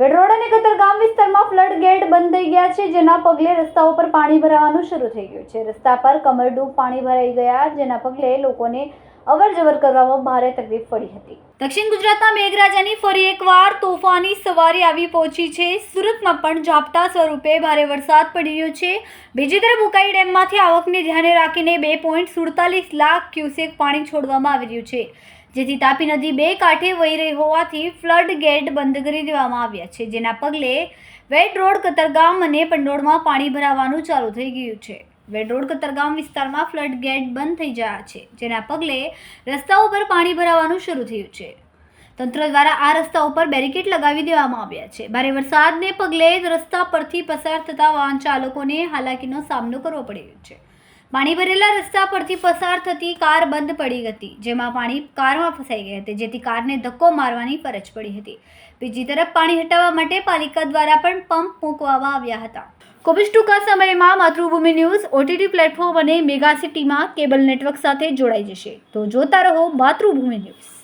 વેડરોડ અને કતરગામ વિસ્તારમાં flood gate બંધ થઈ ગયા છે, જેના પગલે રસ્તાઓ પર પાણી ભરાવાનું શરૂ થઈ ગયું છે. રસ્તા પર કમરડૂબ પાણી ભરાઈ ગયા, જેના પગલે લોકોને અવર જવર કરવામાં ભારે તકલીફ પડી હતી. દક્ષિણ ગુજરાતના મેઘરાજાની ફરી એકવાર તોફાની સવારી આવી પહોંચી છે. સુરતમાં પણ ઝાપટા સ્વરૂપે ભારે વરસાદ પડી રહ્યો છે. બીજી તરફ ઉકાઈ ડેમમાંથી આવકને ધ્યાને રાખીને બે પોઈન્ટ સુડતાલીસ લાખ ક્યુસેક પાણી છોડવામાં આવી રહ્યું છે. જેથી તાપી નદી બે કાંઠે વહી રહી હોવાથી ફ્લડ ગેટ બંધ કરી દેવામાં આવ્યા છે. જેના પગલે વેટ રોડ, કતરગામ અને પંડોળમાં પાણી ભરાવાનું ચાલુ થઈ ગયું છે. વેટ રોડ કતરગામ વિસ્તારમાં ફ્લડ ગેટ બંધ થઈ ગયા છે, જેના પગલે રસ્તાઓ પર પાણી ભરાવાનું શરૂ થયું છે. તંત્ર દ્વારા આ રસ્તા ઉપર બેરિકેડ લગાવી દેવામાં આવ્યા છે. ભારે વરસાદને પગલે રસ્તા પરથી પસાર થતા વાહન ચાલકોને હાલાકીનો સામનો કરવો પડી રહ્યો છે. પાણી ભરેલા રસ્તા પરથી પસાર થતી કાર બંધ પડી હતી, જેમાં પાણી કારમાં ફસાઈ ગઈ હતી, જેથી કારને ધક્કો મારવાની ફરજ પડી હતી. બીજી તરફ પાણી હટાવવા માટે પાલિકા દ્વારા પણ પંપ મૂકવામાં આવ્યા હતા. ખૂબ ટૂંકા સમયમાં માતૃભૂમિ ન્યૂઝ, ઓટીટી પ્લેટફોર્મ અને મેગા સિટીમાં કેબલ નેટવર્ક સાથે જોડાઈ જશે. તો જોતા રહો માતૃભૂમિ ન્યૂઝ.